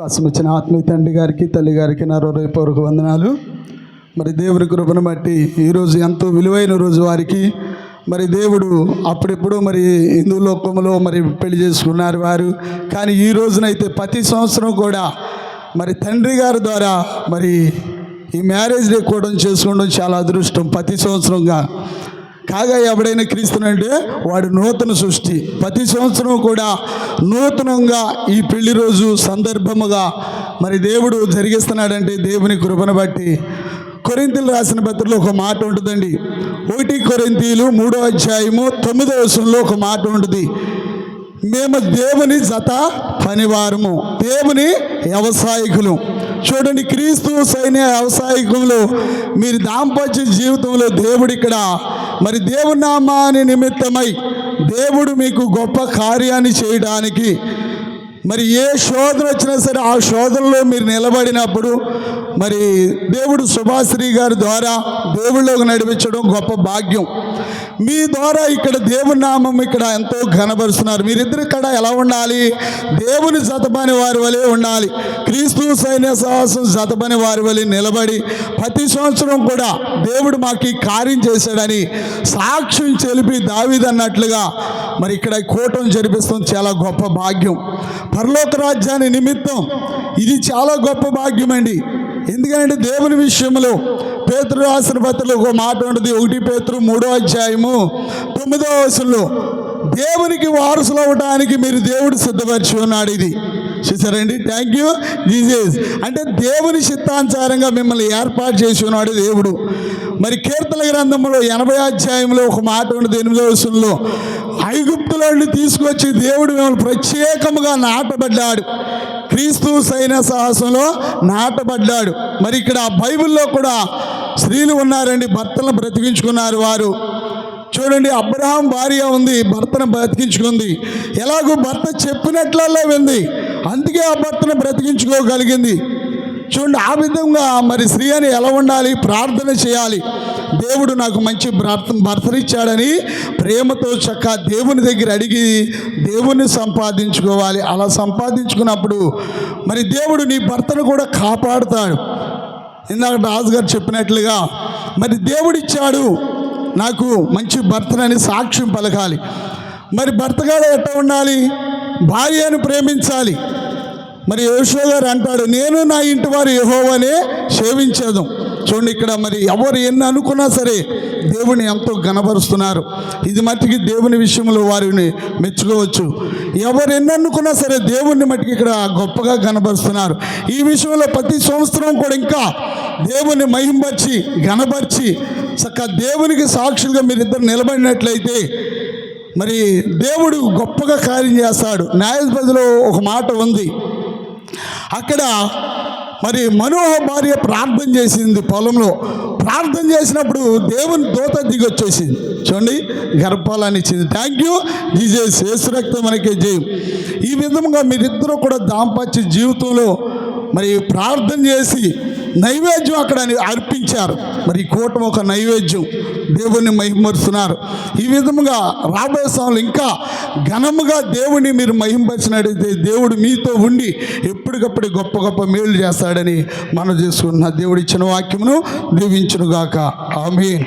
కోసం వచ్చిన ఆత్మీయ తండ్రి గారికి తల్లి గారికి నా హృదయపూర్వక వందనాలు. మరి దేవుడి కృపను బట్టి ఈరోజు ఎంతో విలువైన రోజు వారికి. మరి దేవుడు అప్పుడెప్పుడు మరి హిందూ లోకంలో మరి పెళ్ళి చేసుకున్నారు వారు. కానీ ఈ రోజునైతే ప్రతి సంవత్సరం కూడా మరి తండ్రి గారి ద్వారా మరి ఈ మ్యారేజ్ డే కూడా చేసుకోవడం చాలా అదృష్టం. ప్రతి సంవత్సరంగా కాగా ఎవడైనా క్రీస్తునంటే వాడు నూతన సృష్టి. ప్రతి సంవత్సరం కూడా నూతనంగా ఈ పెళ్ళి రోజు సందర్భముగా మరి దేవుడు జరిగిస్తున్నాడంటే దేవుని కృపను బట్టి. కొరింతలు రాసిన పత్రికలో ఒక మాట ఉంటుందండి. ఒకటి కొరింతీలు మూడో అధ్యాయము తొమ్మిదో వచనంలో ఒక మాట ఉంటుంది. మేము దేవుని జత పనివారము దేవుని వ్యవసాయకులు. చూడండి క్రీస్తు సైన్య వ్యవసాయకులు మీరు దాంపత్య జీవితంలో దేవుడు ఇక్కడ మరి దేవునామాని నిమిత్తమై దేవుడు మీకు గొప్ప కార్యాన్ని చేయడానికి మరి ఏ శోధన వచ్చినా సరే ఆ శోధనలో మీరు నిలబడినప్పుడు మరి దేవుడు సుభాశ్రీ గారి ద్వారా దేవుళ్ళలోకి నడిపించడం గొప్ప భాగ్యం. మీ ద్వారా ఇక్కడ దేవుని నామం ఇక్కడ ఎంతో ఘనపరుస్తున్నారు. మీరిద్దరు ఇక్కడ ఎలా ఉండాలి? దేవుని జతపని వారి వలె ఉండాలి. క్రీస్తు సైన్య సాహసం జతపని వారి వలె నిలబడి ప్రతి సంవత్సరం కూడా దేవుడు మాకు ఈ కార్యం చేశాడని సాక్ష్యం చెలిపి దావిదన్నట్లుగా మరి ఇక్కడ కూటం జరిపిస్తుంది. చాలా గొప్ప భాగ్యం. పరలోక రాజ్యాన్ని నిమిత్తం ఇది చాలా గొప్ప భాగ్యం అండి ఎందుకంటే దేవుని విషయంలో పేతురు రాసిన పత్రికలో ఒక మాట ఉంటుంది. ఒకటి పేతురు మూడో అధ్యాయము తొమ్మిదో వయసులో దేవునికి వారసులు అవ్వడానికి మీరు దేవుడు సిద్ధపరిచి ఉన్నాడు ఇది. చూసారండి థ్యాంక్ యూ జీజేస్ అంటే దేవుని చిత్తానుసారంగా మిమ్మల్ని ఏర్పాటు చేసి ఉన్నాడు దేవుడు. మరి కీర్తన గ్రంథంలో ఎనభై అధ్యాయంలో ఒక మాట ఉండదు ఎనిమిదో వయసులో ఐగుప్తులను తీసుకొచ్చి దేవుడు మిమ్మల్ని ప్రత్యేకముగా నాటబడ్డాడు. క్రీస్తు సైన్య సాహసంలో నాటబడ్డాడు. మరి ఇక్కడ బైబిల్లో కూడా స్త్రీలు ఉన్నారండి భర్తలను బ్రతికించుకున్నారు వారు. చూడండి అబ్రహాం భార్య ఉంది భర్తను బ్రతికించుకుంది. ఎలాగో భర్త చెప్పినట్లల్లో ఉంది. అందుకే ఆ భర్తను బ్రతికించుకోగలిగింది. చూడండి ఆ విధంగా మరి స్త్రీ అని ఎలా ఉండాలి? ప్రార్థన చేయాలి. దేవుడు నాకు మంచి భర్త భర్తనిచ్చాడని ప్రేమతో చక్క దేవుని దగ్గర అడిగి దేవుని సంపాదించుకోవాలి. అలా సంపాదించుకున్నప్పుడు మరి దేవుడు నీ భర్తను కూడా కాపాడుతాడు. ఇందాక రాజు గారు చెప్పినట్లుగా మరి దేవుడిచ్చాడు నాకు మంచి భర్తనని సాక్ష్యం పలకాలి. మరి భర్తగాడు ఎట్లా ఉండాలి? భార్యను ప్రేమించాలి. మరి యోషో గారు అంటాడు నేను నా ఇంటి వారు యహోవనే సేవించేదాం. చూడండి ఇక్కడ మరి ఎవరు ఎన్ని అనుకున్నా సరే దేవుని ఎంతో గనపరుస్తున్నారు ఇది మట్టికి దేవుని విషయంలో వారిని మెచ్చుకోవచ్చు. ఎవరు ఎన్ని అనుకున్నా సరే దేవుణ్ణి మట్టికి ఇక్కడ గొప్పగా గనపరుస్తున్నారు ఈ విషయంలో ప్రతి సంవత్సరం కూడా ఇంకా దేవుని మహింపరిచి గనపరిచి చక్క దేవునికి సాక్షులుగా మీరిద్దరు నిలబడినట్లయితే మరి దేవుడు గొప్పగా కార్యం చేస్తాడు. న్యాయపతిలో ఒక మాట ఉంది. అక్కడ మరి మనోహ భార్య ప్రార్థన చేసింది పొలంలో. ప్రార్థన చేసినప్పుడు దేవుని దూత దిగొచ్చేసింది. చూడండి గర్భాలని ఇచ్చింది. థ్యాంక్ యూ జీజేస్ యేసురక్తం మనకే జయం. ఈ విధంగా మీరిద్దరూ కూడా దాంపత్య జీవితంలో మరి ప్రార్థన చేసి నైవేద్యం అక్కడ అర్పించారు. మరి ఈ కూటమి ఒక నైవేద్యం. దేవుణ్ణి మహిమరుస్తున్నారు ఈ విధముగా రాబోయే సమయంలో ఇంకా ఘనముగా దేవుణ్ణి మీరు మహింపరిచినట్టయితే దేవుడు మీతో ఉండి ఎప్పటికప్పుడు గొప్ప గొప్ప మేలు చేస్తాడని మనం చేసుకున్న దేవుడు ఇచ్చిన వాక్యమును దీవించునుగాక. ఆమె